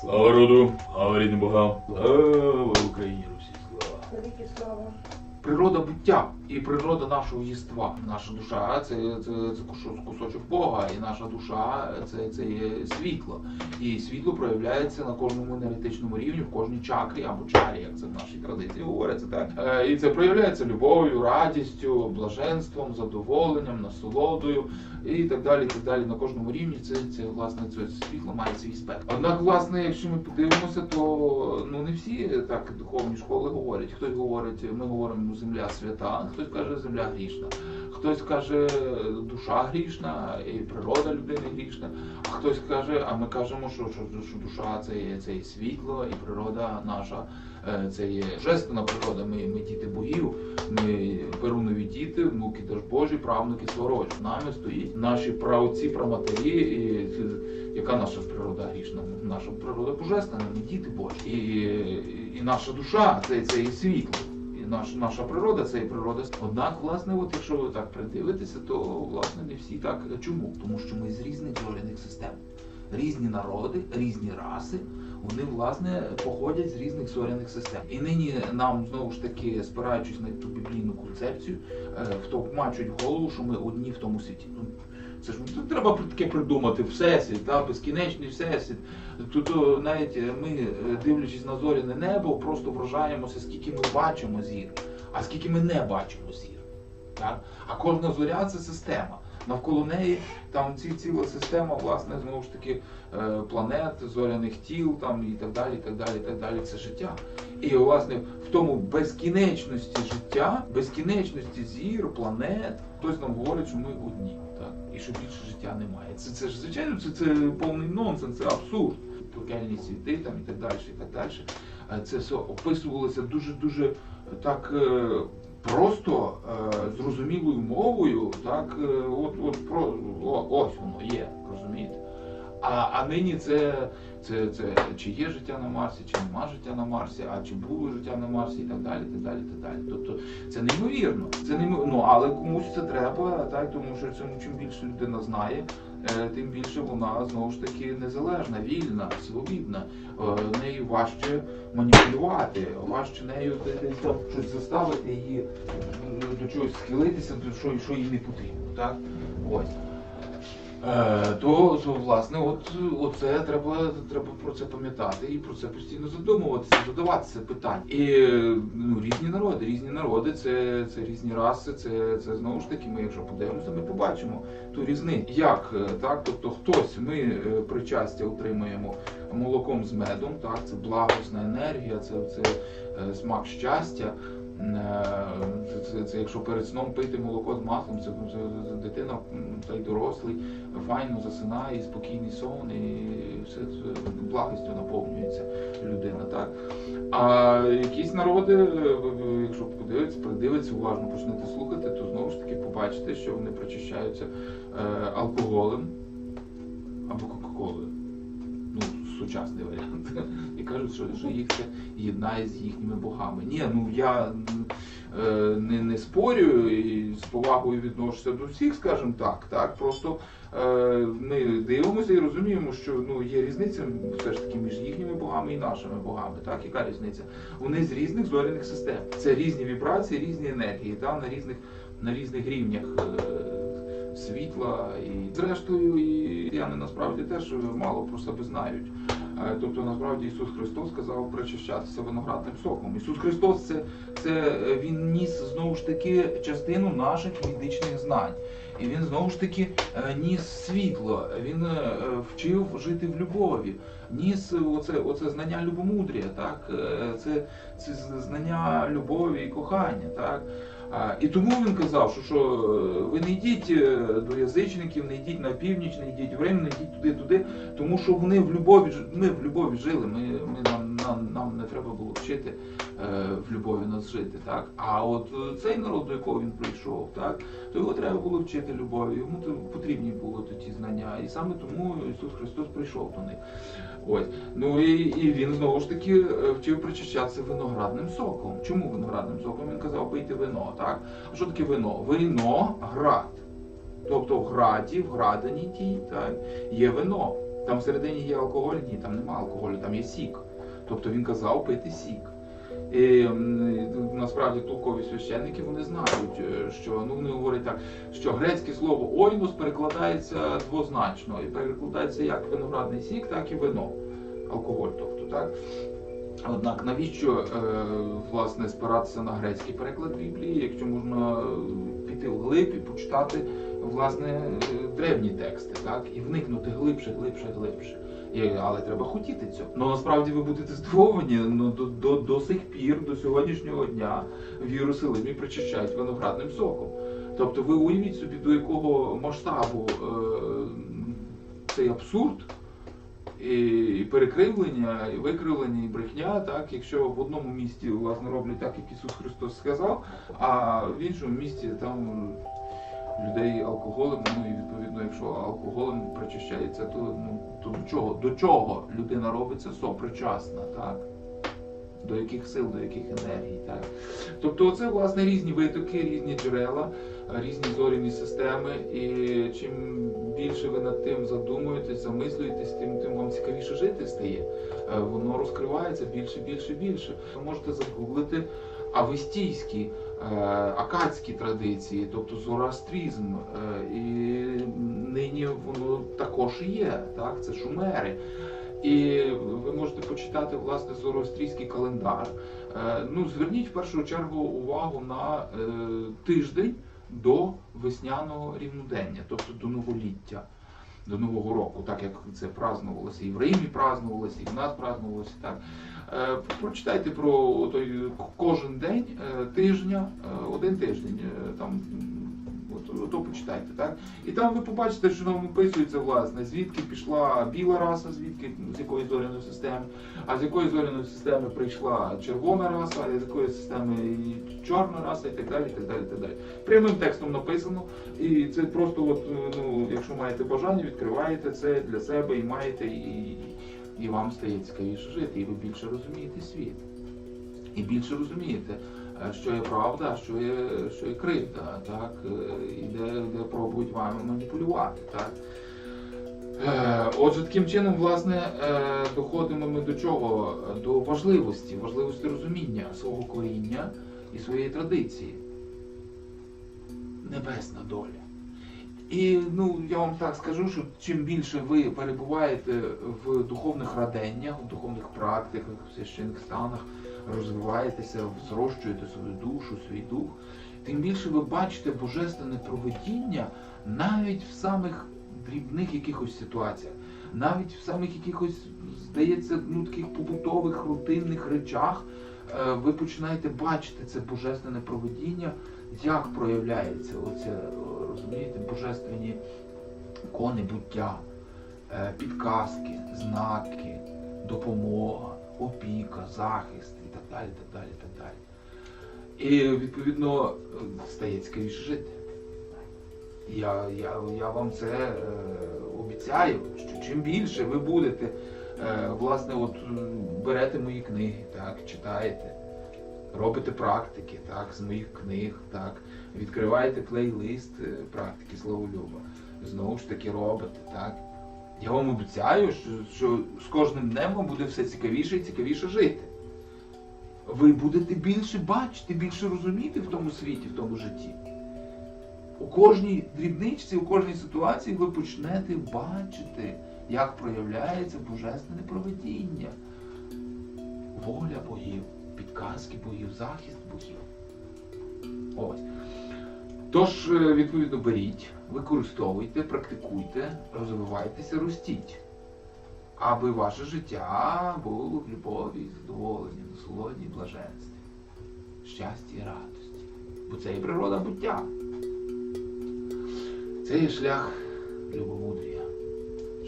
Слава роду, слава рідним богам, слава Україні, Русі, слава. Великі слава. Природа буття і природа нашого єства. Наша душа це, це, це кусочок Бога, і наша душа це, це є світло. І світло проявляється на кожному енергетичному рівні, в кожній чакрі або чарі, як це в нашій традиції говориться. Так? Е, І це проявляється любов'ю, радістю, блаженством, задоволенням, насолодою і так далі. і так далі. На кожному рівні це, це власне це світло має свій спектр. Однак, власне, якщо ми подивимося, то ну не всі так духовні школи говорять. Хтось говорить, ми говоримо земля свята, хтось каже земля грішна, хтось каже душа грішна і природа людини грішна. А хтось каже, а ми кажемо, що, що, що душа це є, це є світло, і природа наша е, це є божественна природа. Ми, ми діти богів, ми перунові діти, внуки теж Божі, правнуки свороч. Нами стоїть наші праотці, праматері, і, яка наша природа грішна? Наша природа божественна, ми діти Божі. І, і наша душа це, це і світло. Наш, наша природа це і природа. Однак, власне, от якщо ви так придивитеся, то власне не всі так. Чому? Тому що ми з різних зоряних систем. Різні народи, різні раси, вони власне походять з різних зоряних систем. І нині нам знову ж таки, спираючись на ту біблійну концепцію, е, втовмачують в голову, що ми одні в тому світі. Це ж ну, треба таке придумати всесвіт, та, безкінечний всесвіт. Тут навіть ми, е, дивлячись на зоряне небо, просто вражаємося, скільки ми бачимо зір, а скільки ми не бачимо зір. Так? А кожна зоря це система. Навколо неї там ці, ціла система, власне, знову ж таки, е, планет, зоряних тіл там, і так далі, і так далі, і так далі. Це життя. І власне в тому безкінечності життя, безкінечності зір, планет, хтось нам говорить, що ми одні, так? і що більше життя немає. Це, це ж звичайно, це, це повний нонсенс, це абсурд. Пекельні світи там і так далі, і так далі. Це все описувалося дуже дуже так. е, Просто е, зрозумілою мовою, так, е, от, от про о, ось воно є, розумієте? А, а нині це, це, це чи є життя на Марсі, чи нема життя на Марсі, а чи було життя на Марсі, і так далі, так далі, так далі. Тобто це неймовірно. Це неймовірно. Ну, але комусь це треба, так, тому що цим, чим більше людина знає, е, тим більше вона знову ж таки незалежна, вільна, свобідна. Е, нею важче маніпулювати, важче нею щось заставити її до чогось схилитися, до що, що їй не потрібно. Так? Ось. Е, то, власне, от оце треба, треба про це пам'ятати і про це постійно задумуватися, задаватися питань. І ну, різні народи, різні народи, це, це різні раси, це, це знову ж таки, ми, якщо подивимося, ми побачимо ту різницю. Як е, так? Тобто хтось ми е, причастя отримуємо молоком з медом, так, це благосна енергія, це, це смак щастя. Це, це, якщо перед сном пити молоко з маслом, це, це, це дитина та й дорослий файно засинає, спокійний сон, і все благістю наповнюється людина. Так? А якісь народи, е, якщо подивитися, придивитися, уважно почнете слухати, то знову ж таки побачите, що вони причащаються е, алкоголем або кока-колою. Сучасний варіант. І кажуть, що, що їх це єднає з їхніми богами. Ні, ну я е, не, не спорю і з повагою відношуся до всіх, скажімо так. так просто е, ми дивимося і розуміємо, що ну, є різниця все ж таки між їхніми богами і нашими богами. Так? Яка різниця? Вони з різних зоряних систем. Це різні вібрації, різні енергії, так? на різних на різних рівнях. е, Світла і зрештою, і яни насправді теж мало про себе знають. Е, Тобто, насправді Ісус Христос сказав причащатися виноградним соком. Ісус Христос це, це е, Він ніс знову ж таки частину наших медичних знань. І він знову ж таки е, ніс світло, він вчив жити в любові, ніс оце, оце знання любомудрія, так? Це, це знання любові і кохання. Так? І тому він казав, що, що е, ви не йдіть е, до язичників, не йдіть на північ, не йдіть в Рим, не йдіть туди, туди, тому що вони в любові ми в любові жили. Ми, ми нам, нам, нам не треба було вчити е, в любові нас жити. Так? А от цей народ, до якого він прийшов, так, то його треба було вчити любові. Йому потрібні були ті знання. І саме тому Ісус Христос прийшов до них. Ось. Ну і, і він знову ж таки е, вчив причащатися виноградним соком. Чому виноградним соком? Він казав пийте вино, так? А що таке вино? Вино град. Тобто в граді, в градині тій, так, є вино. Там всередині є алкоголь, ні, там нема алкоголю, там є сік. Тобто він казав пити сік. І насправді толкові священники вони знають, е, що ну вони говорять так, що грецьке слово ойнос перекладається двозначно і перекладається як виноградний сік, так і вино, алкоголь. Тобто, так. Однак навіщо е, власне спиратися на грецький переклад Біблії, якщо можна е, піти вглиб і почитати власне древні тексти, так і вникнути глибше, глибше, глибше. Але треба хотіти цього. Ну насправді ви будете здивовані. Ну до, до, до сих пір, до сьогоднішнього дня в Єрусалимі причащають виноградним соком. Тобто ви уявіть собі, до якого масштабу е, цей абсурд і перекривлення, і викривлення, і брехня, так, якщо в одному місті власне роблять так, як Ісус Христос сказав, а в іншому місті там людей алкоголем, ну і відповідно, якщо алкоголем причащається, то ну то до чого? До чого людина робиться сопричасна, так? До яких сил, до яких енергій, так? Тобто це власне різні витоки, різні джерела, різні зоряні системи, і чим більше ви над тим задумуєтесь, замислюєтесь, тим, тим вам цікавіше жити стає. Е, Воно розкривається більше, більше, більше. Ви можете загуглити авестійські, акадські традиції, тобто зороастрізм. Е, І нині воно також є, так? це шумери. І ви можете почитати власне зороастрійський календар. Е, Ну, зверніть в першу чергу увагу на е, тиждень до весняного рівнодення, тобто до новоліття, до Нового року, так як це празднувалося і в Римі празднувалося, і в нас празднувалося. Так. Е, Прочитайте про той кожен день е, тижня, е, один тиждень там. Ото почитайте, так? І там ви побачите, що нам описується, власне, звідки пішла біла раса, звідки з якої зоряної системи, а з якої зоряної системи прийшла червона раса, а з якої системи і чорна раса, і так далі. так далі, так далі. Прямим текстом написано, і це просто, от, ну, якщо маєте бажання, відкриваєте це для себе і маєте, і, і вам стає цікавіше жити, і ви більше розумієте світ. І більше розумієте, е, що є правда, що є, що є кривда, так? е, і де, де пробують вами маніпулювати. Так? Е, Отже, таким чином, власне, е, доходимо ми до чого? До важливості, важливості розуміння свого коріння і своєї традиції. Небесна доля. І ну я вам так скажу, що чим більше ви перебуваєте в духовних раденнях, в духовних практиках, в священних станах, розвиваєтеся, зрощуєте свою душу, свій дух, тим більше ви бачите божественне проведіння навіть в самих дрібних якихось ситуаціях, навіть в самих якихось, здається, ну таких побутових рутинних речах. е, Ви починаєте бачити це божественне проведіння, як проявляється оце, е, розумієте, божественні кони буття, е, підказки, знаки, допомога, опіка, захист і так далі, так далі, так далі. І відповідно стає цікавіше жити. Я, я, я вам це е, обіцяю, що чим більше ви будете, е, власне, от берете мої книги, так, читаєте, робите практики, так, з моїх книг, так, відкриваєте плейлист е, практики Словолюба, знову ж таки робите, так. Я вам обіцяю, що, що з кожним днем вам буде все цікавіше і цікавіше жити. Ви будете більше бачити, більше розуміти в тому світі, в тому житті. У кожній дрібничці, у кожній ситуації ви почнете бачити, як проявляється божественне проведіння, воля богів, підказки богів, захист богів. Ось. Тож, е, відповідно, беріть, використовуйте, практикуйте, розвивайтеся, ростіть, аби ваше життя було в любові, задоволенні, насолоді блаженстві, щасті і радості. Бо це і природа буття. Це є шлях любомудрія,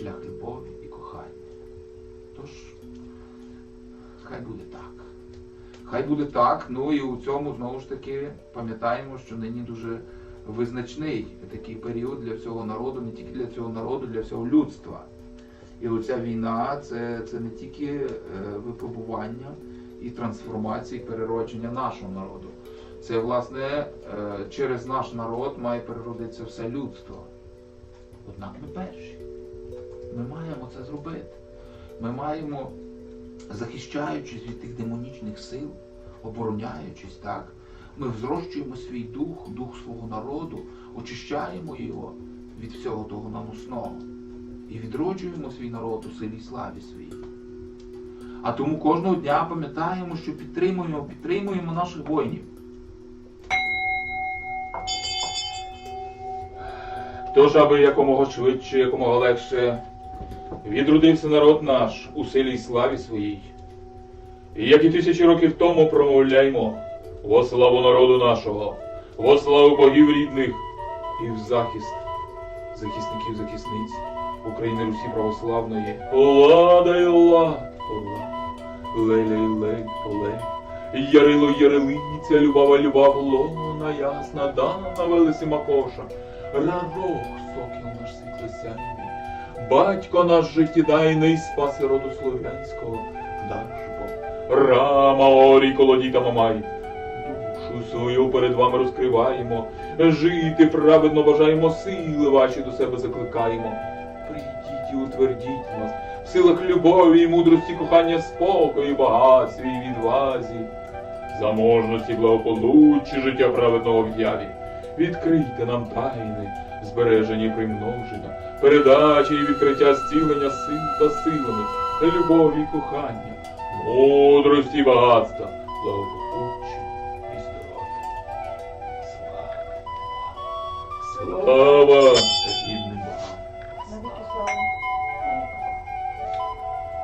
шлях любові і кохання. Тож, хай буде так. Хай буде так, ну і у цьому знову ж таки пам'ятаємо, що нині дуже визначний такий період для всього народу, не тільки для цього народу, для всього людства. І оця війна це, це не тільки е, випробування і трансформації, переродження нашого народу. Це, власне, е, через наш народ має переродитися все людство. Однак ми перші. Ми маємо це зробити. Ми маємо, захищаючись від тих демонічних сил, обороняючись, так, ми взрощуємо свій дух, дух свого народу, очищаємо його від всього того наносного і відроджуємо свій народ у силі славі своїй. А тому кожного дня пам'ятаємо, що підтримуємо, підтримуємо наших воїнів. Тож, аби якомога швидше, якомога легше відродився народ наш у силі й славі своїй. І як і тисячі років тому промовляймо во славу народу нашого, во славу богів рідних і в захист захисників захисниць України Русі Православної. Лада й лад, ола, лелей лей оле. Ярило ярилиця, любава любав лона, ясна дана велиси макоша. Рарох, сокіл наш світлосяйний, батько наш життєдайний, спаси роду слов'янського, Дашбо, рама орі колодіта мамай. Душу свою перед вами розкриваємо, жити праведно бажаємо, сили ваші до себе закликаємо. Прийдіть і утвердіть нас в силах любові і мудрості, кохання, спокою, багатстві і відвазі, заможності, благополуччі, життя праведного в яві. Відкрийте нам тайни, збережені примноження, передачі і відкриття зцілення сил та силами, любові і кохання, мудрості і багатства, благополуччя і здоров'я. Слава! Слава!